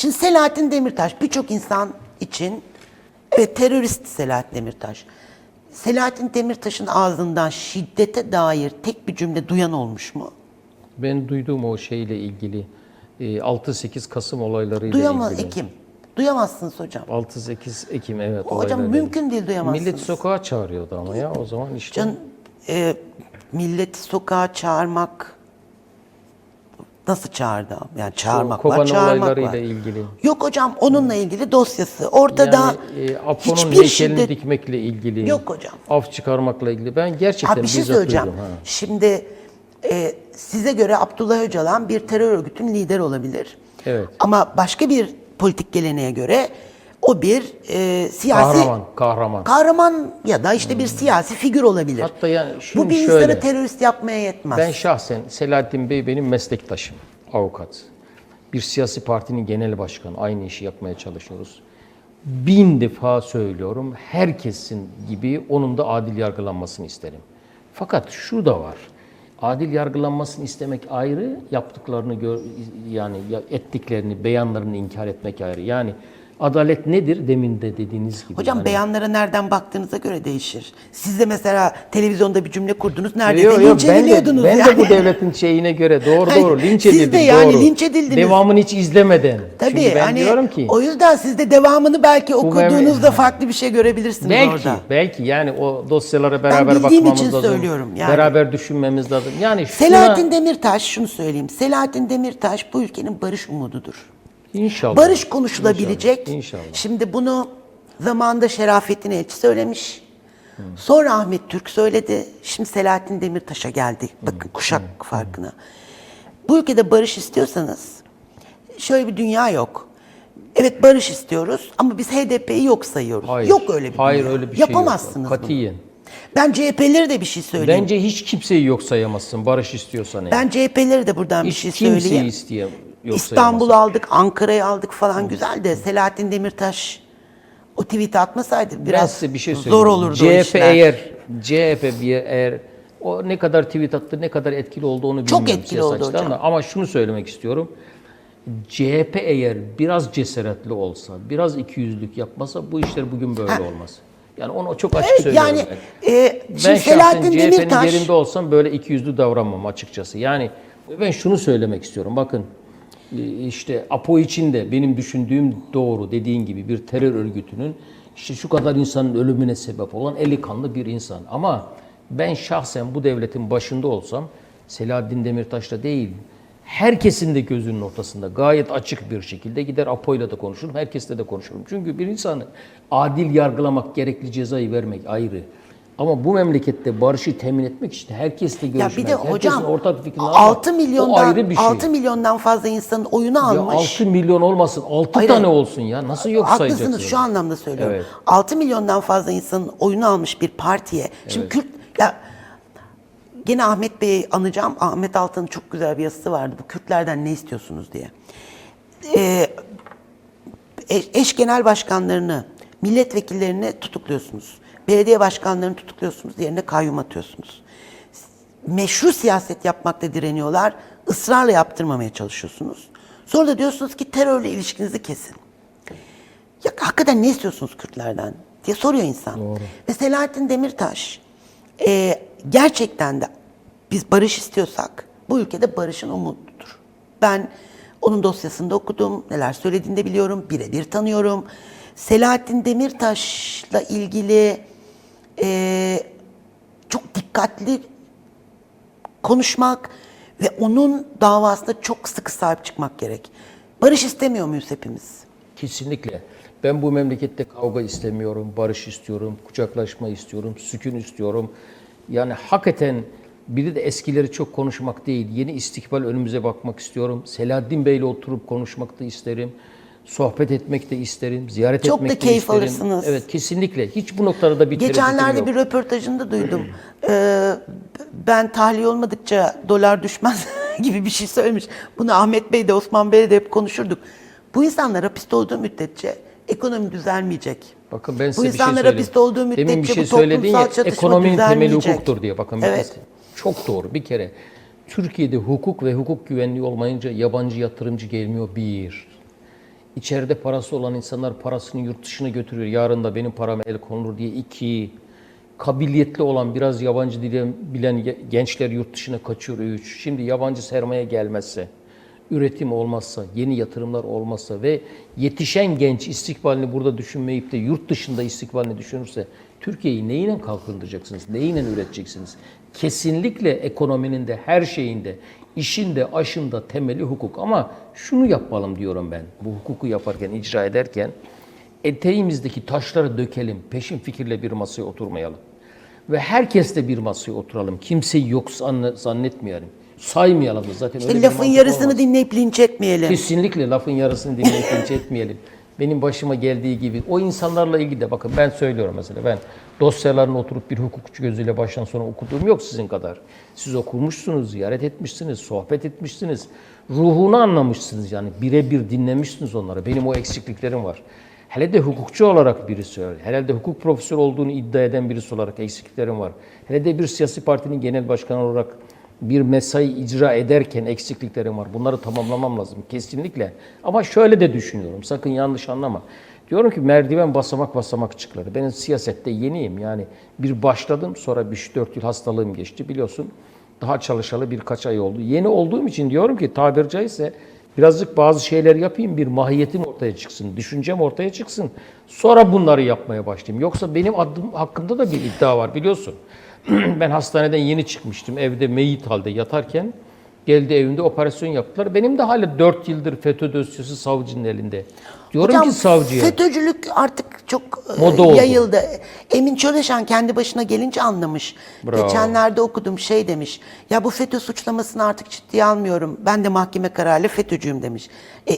Şimdi Selahattin Demirtaş birçok insan için evet terörist Selahattin Demirtaş. Selahattin Demirtaş'ın ağzından şiddete dair tek bir cümle duyan olmuş mu? Ben duyduğum o şeyle ilgili e, 6-8 Kasım olaylarıyla Duyamaz ilgili. Ekim. Duyamazsınız hocam. 6-8 Ekim evet Hocam mümkün değil duyamazsınız. Millet sokağa çağırıyordu ama ya o zaman işte. Can, e, milleti sokağa çağırmak nasıl çağırdı? Yani çağırmak var, çağırmak var. ilgili. Yok hocam onunla ilgili dosyası. Ortada Yani e, Apo'nun hiçbir şiddet... dikmekle ilgili. Yok hocam. Af çıkarmakla ilgili. Ben gerçekten Ha bir şey söyleyeceğim. duydum, ha. Şimdi e, size göre Abdullah Öcalan bir terör örgütünün lideri olabilir. Evet. Ama başka bir politik geleneğe göre o bir e, siyasi Kahraman, kahraman. kahraman ya da işte bir siyasi figür olabilir. Hatta yani şunu Bu bir şöyle. insanı terörist yapmaya yetmez. Ben şahsen Selahattin Bey benim meslektaşım, avukat. Bir siyasi partinin genel başkanı, aynı işi yapmaya çalışıyoruz. Bin defa söylüyorum, herkesin gibi onun da adil yargılanmasını isterim. Fakat şu da var, adil yargılanmasını istemek ayrı, yaptıklarını, gör, yani ya- ettiklerini, beyanlarını inkar etmek ayrı. Yani adalet nedir demin de dediğiniz gibi. Hocam Hani- beyanlara nereden baktığınıza göre değişir. Siz de mesela televizyonda bir cümle kurdunuz. Neredeyse Yok, yok, linç ben de, ediliyordunuz ben yani. de bu devletin şeyine göre doğru doğru linç siz de edildim yani doğru. linç edildiniz. Devamını hiç izlemeden. Tabii Çünkü ben hani diyorum ki o yüzden siz de devamını belki okuduğunuzda farklı bir şey görebilirsiniz belki orada. belki yani o dosyalara beraber bildiğim bakmamız için lazım. söylüyorum yani. Beraber düşünmemiz lazım. Yani şuna, Selahattin Demirtaş şunu söyleyeyim. Selahattin Demirtaş bu ülkenin barış umududur. İnşallah. Barış konuşulabilecek. İnşallah. inşallah. Şimdi bunu zamanında Şerafettin Elçi söylemiş. Sonra Ahmet Türk söyledi. Şimdi Selahattin Demirtaş'a geldi. Bakın kuşak farkına. Bu ülkede barış istiyorsanız şöyle bir dünya yok. Evet barış istiyoruz ama biz HDP'yi yok sayıyoruz. Hayır. Yok öyle bir Hayır dünya. öyle bir şey yok. Yapamazsınız bunu. Katiyen. Ben CHP'leri de bir şey söyleyeyim. Bence hiç kimseyi yok sayamazsın barış istiyorsan eğer. ben CHP'leri de buradan bir hiç şey kimseyi söyleyeyim. isteye yok İstanbul'u aldık, Ankara'yı aldık falan güzel de Selahattin Demirtaş o tweet atmasaydı Ben biraz size bir şey zor olurdu o CHP işler. eğer CHP bir eğer o ne kadar tweet attı, ne kadar etkili oldu onu Çok bilmiyorum etkili oldu hocam. de. Ama şunu söylemek istiyorum. CHP eğer biraz cesaretli olsa, biraz ikiyüzlülük yapmasa bu işler bugün böyle olmaz. Yani onu çok açık Evet, söylüyorum. yani ben. e, Ben şimdi Selahattin CHP'nin Demirtaş yerinde olsam böyle ikiyüzlü davranmam açıkçası. Yani ben şunu söylemek istiyorum. Bakın işte APO için de benim düşündüğüm doğru dediğin gibi bir terör örgütünün işte şu kadar insanın ölümüne sebep olan eli kanlı bir insan. Ama ben şahsen bu devletin başında olsam Selahattin Demirtaş'la değil herkesin de gözünün ortasında gayet açık bir şekilde gider APO'yla da konuşurum, herkesle de konuşurum. Çünkü bir insanı adil yargılamak, gerekli cezayı vermek ayrı. Ama bu memlekette barışı temin etmek için herkesle ya görüşmek, bir de herkesin hocam ortak fikrini 6 almak, o milyondan ayrı bir şey. 6 milyondan fazla insanın oyunu Ya almış. 6 milyon olmasın, 6 Hayır, tane olsun ya. Nasıl yok sayacaksın? Haklısınız şu anlamda söylüyorum. Evet. 6 milyondan fazla insanın oyunu almış bir partiye. Şimdi Kürt ya gene Ahmet Bey'i anacağım. Ahmet Altan'ın çok güzel bir yazısı vardı. Bu Kürtlerden ne istiyorsunuz diye. Ee, eş genel başkanlarını, milletvekillerini tutukluyorsunuz. Belediye başkanlarını tutukluyorsunuz. Yerine kayyum atıyorsunuz. Meşru siyaset yapmakta direniyorlar. ısrarla yaptırmamaya çalışıyorsunuz. Sonra da diyorsunuz ki terörle ilişkinizi kesin. Ya hakikaten ne istiyorsunuz Kürtlerden diye soruyor insan. Ve Selahattin Demirtaş e, gerçekten de biz barış istiyorsak bu ülkede barışın umududur. Ben onun dosyasında okudum, neler söylediğini de biliyorum, birebir tanıyorum. Selahattin Demirtaş'la ilgili dikkatli konuşmak ve onun davasına çok sıkı sahip çıkmak gerek. Barış istemiyor muyuz hepimiz? Kesinlikle. Ben bu memlekette kavga istemiyorum, barış istiyorum, kucaklaşma istiyorum, sükun istiyorum. Yani hakikaten biri de eskileri çok konuşmak değil, yeni istikbal önümüze bakmak istiyorum. Selahattin Bey'le oturup konuşmak da isterim. Sohbet etmek de isterim, ziyaret Çok etmek de keyif isterim. alırsınız. Evet, kesinlikle. Hiç bu noktada da bir Geçenlerde bir röportajında duydum. Ee, ben tahliye olmadıkça dolar düşmez gibi bir şey söylemiş. Bunu Ahmet Bey de Osman Bey de hep konuşurduk. Bu insanlar hapiste olduğu müddetçe ekonomi düzelmeyecek. Bakın ben Bu size bir şey söyleyeyim. hapiste olduğu müddetçe Demin bir şey bu söyledin ya, ekonominin temeli hukuktur diye. Bakın Evet. çok doğru. Bir kere Türkiye'de hukuk ve hukuk güvenliği olmayınca yabancı yatırımcı gelmiyor bir. İçeride parası olan insanlar parasını yurt dışına götürüyor. Yarın da benim parama el konulur diye. iki kabiliyetli olan biraz yabancı dili bilen gençler yurt dışına kaçıyor. Üç, şimdi yabancı sermaye gelmezse, üretim olmazsa, yeni yatırımlar olmazsa ve yetişen genç istikbalini burada düşünmeyip de yurt dışında istikbalini düşünürse Türkiye'yi neyle kalkındıracaksınız, neyle üreteceksiniz? Kesinlikle ekonominin de her şeyinde, işinde, aşında temeli hukuk. Ama şunu yapalım diyorum ben, bu hukuku yaparken, icra ederken eteğimizdeki taşları dökelim, peşin fikirle bir masaya oturmayalım. Ve herkesle bir masaya oturalım. Kimseyi yok zanne- zannetmeyelim. Saymayalım da zaten öyle İşte bir lafın yarısını olmaz. dinleyip linç etmeyelim. Kesinlikle lafın yarısını dinleyip linç etmeyelim. Benim başıma geldiği gibi o insanlarla ilgili de bakın ben söylüyorum mesela ben dosyalarını oturup bir hukukçu gözüyle baştan sona okuduğum yok sizin kadar. Siz okumuşsunuz, ziyaret etmişsiniz, sohbet etmişsiniz. Ruhunu anlamışsınız yani birebir dinlemişsiniz onları. Benim o eksikliklerim var. Hele de hukukçu olarak birisi öyle. Hele de hukuk profesörü olduğunu iddia eden birisi olarak eksikliklerim var. Hele de bir siyasi partinin genel başkanı olarak bir mesai icra ederken eksikliklerim var. Bunları tamamlamam lazım kesinlikle. Ama şöyle de düşünüyorum. Sakın yanlış anlama. Diyorum ki merdiven basamak basamak çıkları. Ben siyasette yeniyim. Yani bir başladım sonra 3-4 yıl hastalığım geçti biliyorsun. Daha çalışalı birkaç ay oldu. Yeni olduğum için diyorum ki tabiri caizse birazcık bazı şeyler yapayım. Bir mahiyetim ortaya çıksın. Düşüncem ortaya çıksın. Sonra bunları yapmaya başlayayım. Yoksa benim adım hakkında da bir iddia var biliyorsun. ben hastaneden yeni çıkmıştım. Evde meyit halde yatarken geldi evimde operasyon yaptılar. Benim de hala 4 yıldır FETÖ dosyası savcının elinde. Diyorum Hocam ki savcıya. FETÖ'cülük artık çok e, Moda oldu. yayıldı. Emin Çöleşen kendi başına gelince anlamış. Bravo. Geçenlerde okudum şey demiş. Ya bu FETÖ suçlamasını artık ciddiye almıyorum. Ben de mahkeme kararıyla FETÖ'cüyüm demiş. E,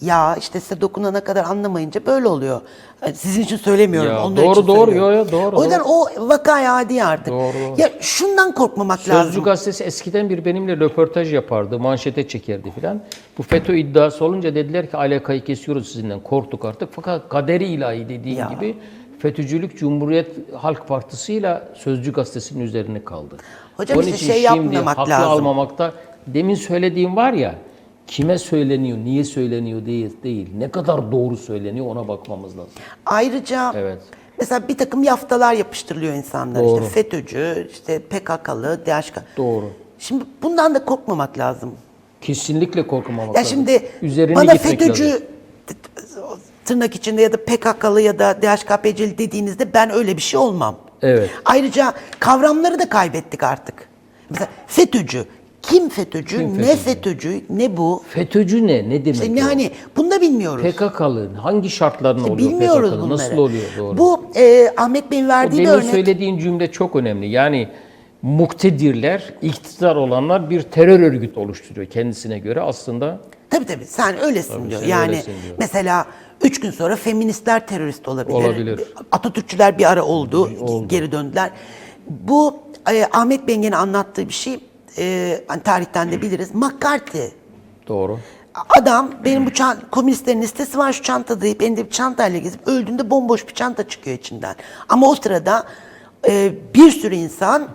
ya işte size dokunana kadar anlamayınca böyle oluyor. E, Sizin için söylemiyorum. Ya, onlar doğru, için doğru, yo, yo, doğru, O yüzden o vakaya adi artık. Doğru, doğru. Ya şundan korkmamak Sözcü lazım. gazetesi eskiden bir benimle röportaj yapardı, manşete çekerdi filan. Bu FETÖ iddiası olunca dediler ki alakayı kesiyoruz sizinle, korktuk artık. Fakat kaderi ilahi dediğin Ya. gibi FETÖ'cülük Cumhuriyet Halk Partisi ile Sözcü gazetesinin üzerine kaldı. Hocam Onun işte şey yapmamak haklı lazım. almamakta demin söylediğim var ya kime söyleniyor, niye söyleniyor değil, değil. Ne kadar doğru söyleniyor ona bakmamız lazım. Ayrıca Evet. mesela bir takım yaftalar yapıştırılıyor insanlar. Doğru. İşte FETÖ'cü, işte PKK'lı, DHK. Doğru. Şimdi bundan da korkmamak lazım. Kesinlikle korkmamak Ya lazım. şimdi Üzerine bana FETÖ'cü lazım. tırnak içinde ya da PKK'lı ya da DHKPC'li dediğinizde ben öyle bir şey olmam. Evet. Ayrıca kavramları da kaybettik artık. Mesela FETÖ'cü. Kim FETÖ'cü, Kim ne FETÖ'cü? Ne bu? FETÖ'cü ne? Ne demek? İşte ne hani bunu da bilmiyoruz. PKK'lı hangi şartlarla oluyor Bilmiyoruz PKK'lı? bunları. Nasıl oluyor doğru? Bu e, Ahmet Bey'in verdiği bir örnek. söylediğin cümle çok önemli. Yani muktedirler, iktidar olanlar bir terör örgütü oluşturuyor kendisine göre aslında. Tabii tabii sen öylesin diyor. sen yani öylesin diyor. mesela üç gün sonra feministler terörist olabilir. Olabilir. Atatürkçüler bir ara oldu, geri döndüler. Bu e, Ahmet Bey'in gene anlattığı bir şey. E, hani tarihten de biliriz. McCarthy. Doğru. Adam benim bu çan- komünistlerin listesi var şu çanta deyip elinde bir çantayla gezip öldüğünde bomboş bir çanta çıkıyor içinden. Ama o sırada e, bir sürü insan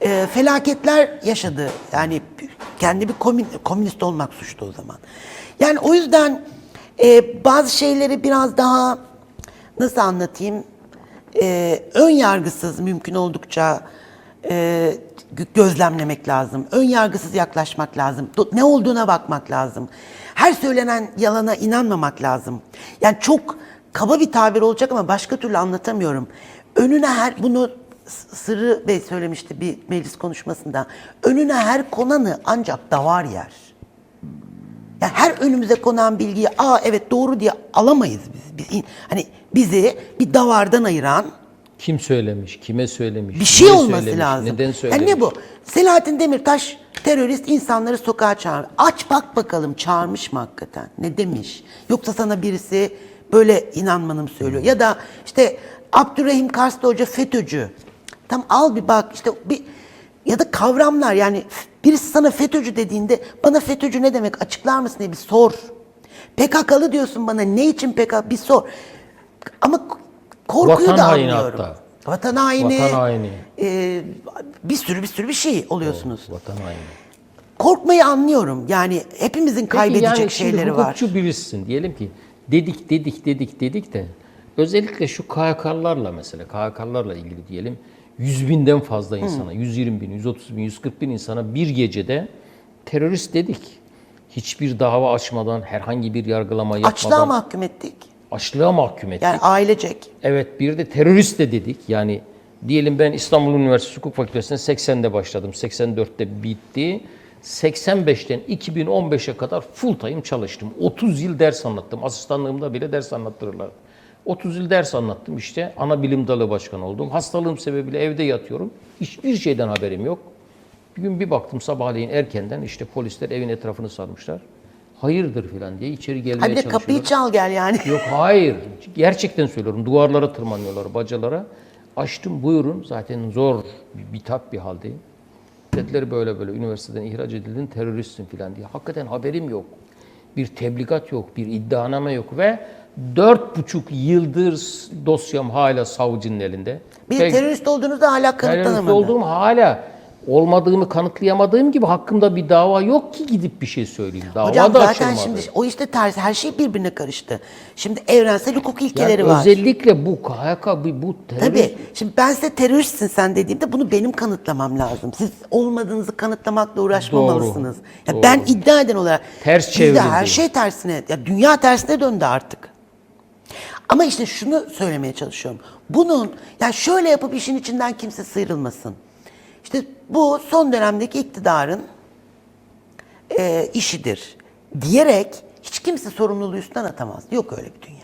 e, felaketler yaşadı. Yani kendi bir komün- komünist olmak suçtu o zaman. Yani o yüzden e, bazı şeyleri biraz daha nasıl anlatayım e, ön yargısız mümkün oldukça e, gözlemlemek lazım. Ön yargısız yaklaşmak lazım. Ne olduğuna bakmak lazım. Her söylenen yalana inanmamak lazım. Yani çok kaba bir tabir olacak ama başka türlü anlatamıyorum. Önüne her bunu Sırrı Bey söylemişti bir meclis konuşmasında. Önüne her konanı ancak davar yer. Yani her önümüze konan bilgiyi aa evet doğru diye alamayız biz. biz hani bizi bir davardan ayıran Kim söylemiş, kime söylemiş, bir şey olması söylemiş, lazım. neden söylemiş? Yani ne bu? Selahattin Demirtaş terörist insanları sokağa çağırmış. Aç bak bakalım çağırmış mı hakikaten? Ne demiş? Yoksa sana birisi böyle inanmanı mı söylüyor? Ya da işte Abdurrahim Karslı Hoca FETÖ'cü. Tam al bir bak işte bir ya da kavramlar yani birisi sana FETÖ'cü dediğinde bana FETÖ'cü ne demek açıklar mısın diye bir sor. PKK'lı diyorsun bana ne için PKK bir sor. Ama korkuyu Vatan da haini anlıyorum. hatta. Vatan haini. Vatan haini. e, bir sürü bir sürü bir şey oluyorsunuz. Vatan haini. Korkmayı anlıyorum. Yani hepimizin Peki kaybedecek yani şimdi şeyleri var. hukukçu birisin. Diyelim ki dedik dedik dedik dedik de özellikle şu KHK'larla mesela KHK'larla ilgili diyelim 100 binden fazla insana, 120 bin, 130 bin, 140 bin insana bir gecede terörist dedik. Hiçbir dava açmadan, herhangi bir yargılama yapmadan Açlığa mahkum ettik. Açlığa mahkum ettik. Yani ailecek. Evet bir de terörist de dedik. Yani diyelim ben İstanbul Üniversitesi Hukuk Fakültesi'ne 80'de başladım. 84'te bitti. 85'ten 2015'e kadar full time çalıştım. 30 yıl ders anlattım. Asistanlığımda bile ders anlattırırlar. 30 yıl ders anlattım işte. Ana bilim dalı başkanı oldum. Hastalığım sebebiyle evde yatıyorum. Hiçbir şeyden haberim yok. Bir gün bir baktım sabahleyin erkenden işte polisler evin etrafını sarmışlar. Hayırdır filan diye içeri gelmeye Ha bir de çalışıyorlar. kapıyı çal gel yani. Yok hayır. Gerçekten söylüyorum. Duvarlara tırmanıyorlar, bacalara. Açtım buyurun. Zaten zor, bir bitap bir haldeyim. Dediler böyle böyle üniversiteden ihraç edildin, teröristsin filan diye. Hakikaten haberim yok. Bir tebligat yok, bir iddianame yok ve dört buçuk yıldır dosyam hala savcının elinde. Bir Ve terörist olduğunuzda hala terörist kanıtlanamadı. olduğum hala olmadığımı kanıtlayamadığım gibi hakkımda bir dava yok ki gidip bir şey söyleyeyim. Dava Hocam da zaten açılmadı. şimdi o işte ters her şey birbirine karıştı. Şimdi evrensel hukuk ilkeleri Yani var. özellikle bu KHK, bu, terörist Tabii. Şimdi ben size teröristsin sen dediğimde bunu benim kanıtlamam lazım. Siz olmadığınızı kanıtlamakla uğraşmamalısınız. Ya Doğru. ben iddia eden olarak Ters çevrildi. her şey tersine. Ya dünya tersine döndü artık. Ama işte şunu söylemeye çalışıyorum. Bunun ya şöyle yapıp işin içinden kimse sıyrılmasın. İşte bu son dönemdeki iktidarın e, işidir diyerek hiç kimse sorumluluğu üstten atamaz. Yok öyle bir dünya.